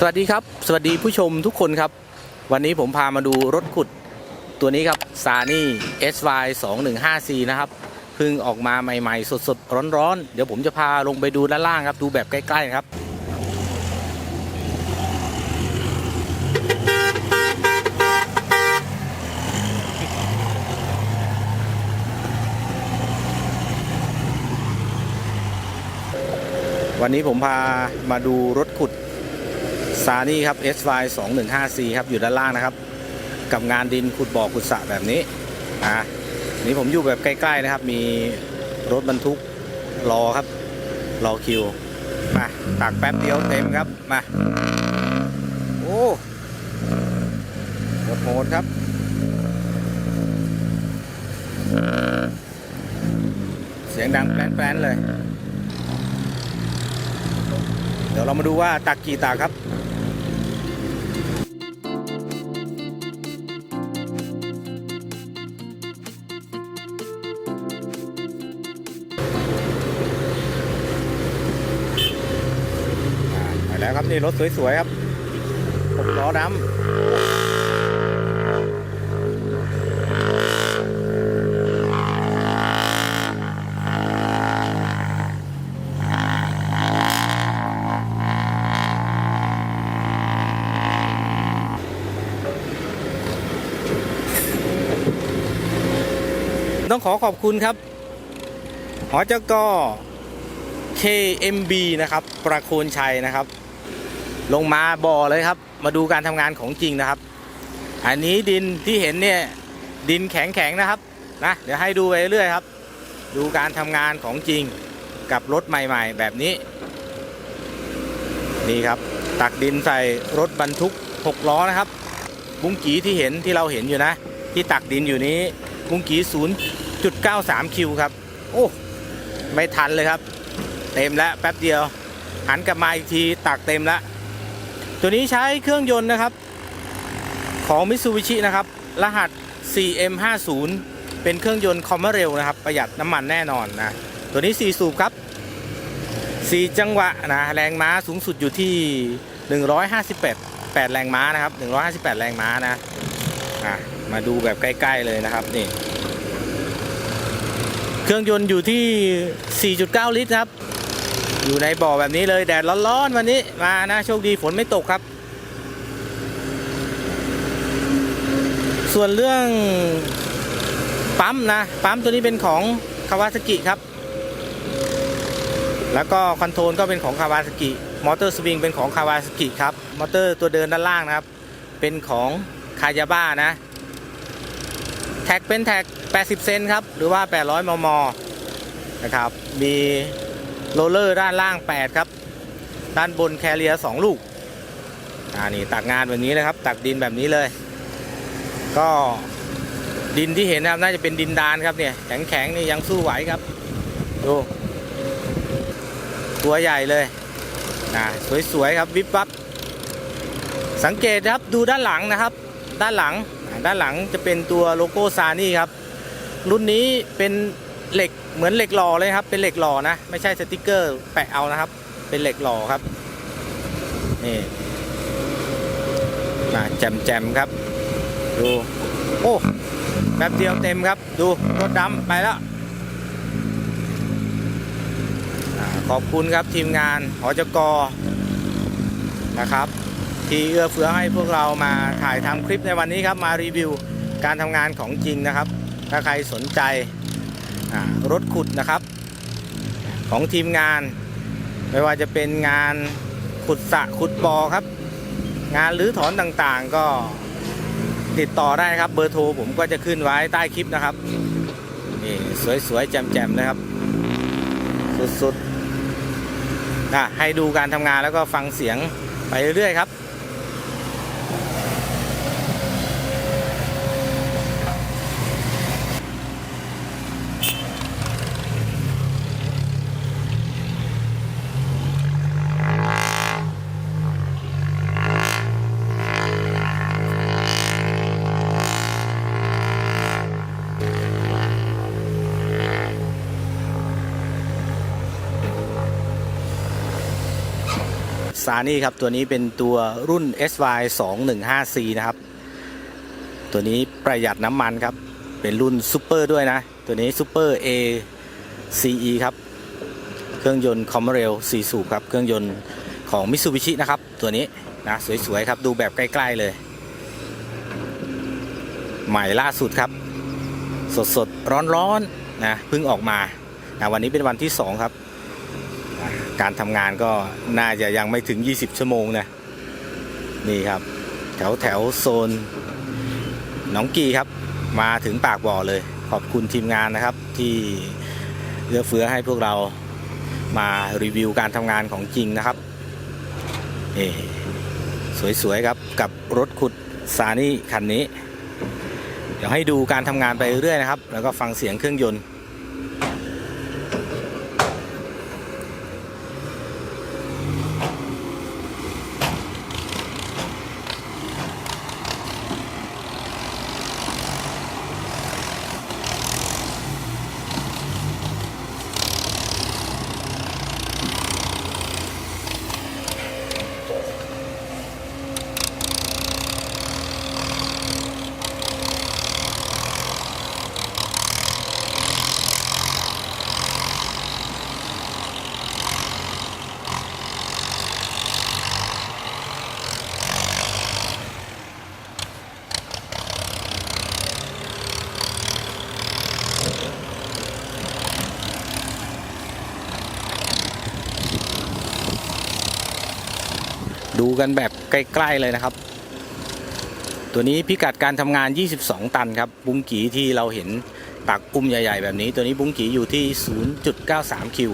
สวัสดีครับ สวัสดีผู้ชมทุกคนครับ วันนี้ผมพามาดูรถขุดตัวนี้ครับซานี่ SY 215C นะครับเพิ่งออกมาใหม่ๆ สดๆ ร้อนๆ เดี๋ยวผมจะพาลงไปดูด้านล่างครับ ดูแบบใกล้ๆครับวันนี้ผมพามาดูรถขุด ซานี่ครับ SY 2 1 5 C ครับ อยู่ด้านล่างนะครับ กับงานดินขุดบ่อขุดสระแบบนี้อ่านี่ผมอยู่แบบใกล้ ๆ นะครับ มีรถบรรทุกรอครับ รอคิว มาตักแป๊บเดียวเต็มครับ มา โอ้โหดครับเสียงดังแป้นๆเลย เดี๋ยวเรามาดูว่าตักกี่ตักครับ ครับนี่รถสวยๆครับหกล้อดำต้องขอขอบคุณครับ หอจก KMB นะครับ ประโคนชัยนะครับ ลงมาบ่อเลยครับ มาดูการทำงานของจริงนะครับ อันนี้ดินที่เห็นเนี่ยดินแข็งๆนะครับนะเดี๋ยวให้ดูไปเรื่อยครับ ดูการทำงานของจริงกับรถใหม่ ๆ แบบนี้ นี่ครับ ตักดินใส่รถบรรทุก6ล้อนะครับ บุ้งกีที่เห็นที่เราเห็นอยู่นะ ที่ตักดินอยู่นี้บุ้งกี0.93 คิวครับ โอ้ไม่ทันเลยครับ เต็มแล้วแป๊บเดียว หันกลับมาอีกทีตักเต็มแล้ว ตัวนี้ใช้เครื่องยนต์นะครับ ของมิ t ซูบิชินะครับ รหัส 4M50 เป็นเครื่องยนต์คอมเมอร์เรลนะครับ ประหยัดน้ำมันแน่นอนนะ ตัวนี้ 4 สูบครับ 4 จังหวะนะ แรงม้าสูงสุดอยู่ที่ 158 8 แรงม้านะครับ 158 แรงม้านะะมาดูแบบใกล้ ๆ เลยนะครับนี่ เครื่องยนต์อยู่ที่ 4.9 ลิตรครับ อยู่ในบ่อแบบนี้เลยแดดร้อนๆวันนี้มานะโชคดีฝนไม่ตกครับ ส่วนเรื่องปั๊มนะปั๊มตัวนี้เป็นของคาวาซากิครับ แล้วก็คอนโทรลก็เป็นของคาวาซากิมอเตอร์สวิงเป็นของคาวาซากิครับมอเตอร์ตัวเดินด้านล่างนะครับ เป็นของคายาบ้านะ แท็กเป็นแท็ก 80 เซนครับ หรือว่า 800 มม นะครับ มี โรลเลอร์ด้านล่าง 8 ครับ ด้านบนแคเรีย2ลูกอ่านี่ตักงานแบบนี้เลยครับ ตักดินแบบนี้เลย ก็ดินที่เห็นนะครับน่าจะเป็นดินดานครับเนี่ยแข็งๆนี่ยังสู้ไหวครับดูตัวใหญ่เลยอ่าสวยๆครับวิบวับสังเกตครับดูด้านหลังนะครับ ด้านหลังด้านหลังจะเป็นตัวโลโก้ซานี่ครับ รุ่นนี้เป็น เหล็กเหมือนเหล็กหล่อเลยครับ เป็นเหล็กหล่อนะ ไม่ใช่สติกเกอร์แปะเอานะครับ เป็นเหล็กหล่อครับนี่มาแจมแจมครับ ดู โอ้แป๊บเดียวเต็มครับ ดูรถดำไปแล้วขอบคุณครับทีมงานหอจกนะครับ ที่เอื้อเฟื้อให้พวกเรามาถ่ายทำคลิปในวันนี้ครับ มารีวิวการทำงานของจริงนะครับ ถ้าใครสนใจ รถขุดนะครับ ของทีมงาน ไม่ว่าจะเป็นงานขุดสะขุดบอครับ งานรื้อถอนต่างๆก็ติดต่อได้ครับ เบอร์โทรผมก็จะขึ้นไว้ใต้คลิปนะครับนี่สวยๆแจ่มๆนะครับ สุดๆอะให้ดูการทำงานแล้วก็ฟังเสียงไปเรื่อยๆครับ ซานี่ครับ ตัวนี้เป็นตัวรุ่น SY 215C นะครับ ตัวนี้ประหยัดน้ำมันครับ เป็นรุ่นซูเปอร์ด้วยนะ ตัวนี้ซูเปอร์ A CE ครับ เครื่องยนต์คอมเรล4สูบครับ เครื่องยนต์ของมิ t ซูบิชินะครับ ตัวนี้นะสวยๆครับ ดูแบบใกล้ๆเลย ใหม่ล่าสุดครับ สดๆ ร้อนๆนะเพิ่งออกมานะวันนี้เป็นวันที่ 2 ครับ การทำงานก็น่าจะยังไม่ถึง 20 ชั่วโมงนะนี่ครับ แถวแถวโซนหนองกีครับ มาถึงปากบ่อเลย ขอบคุณทีมงานนะครับที่เลือเฟื้อให้พวกเรามารีวิวการทำงานของจริงนะครับนี่สวยๆครับกับรถขุดซานี่คันนี้ เดี๋ยวให้ดูการทำงานไปเรื่อยนะครับ แล้วก็ฟังเสียงเครื่องยนต์ ดูกันแบบใกล้ๆเลยนะครับ ตัวนี้พิกัดการทำงาน 22 ตันครับ บุ้งกีที่เราเห็นตักอุ้มใหญ่ ๆ แบบนี้ ตัวนี้บุ้งกีอยู่ที่ 0.93 คิว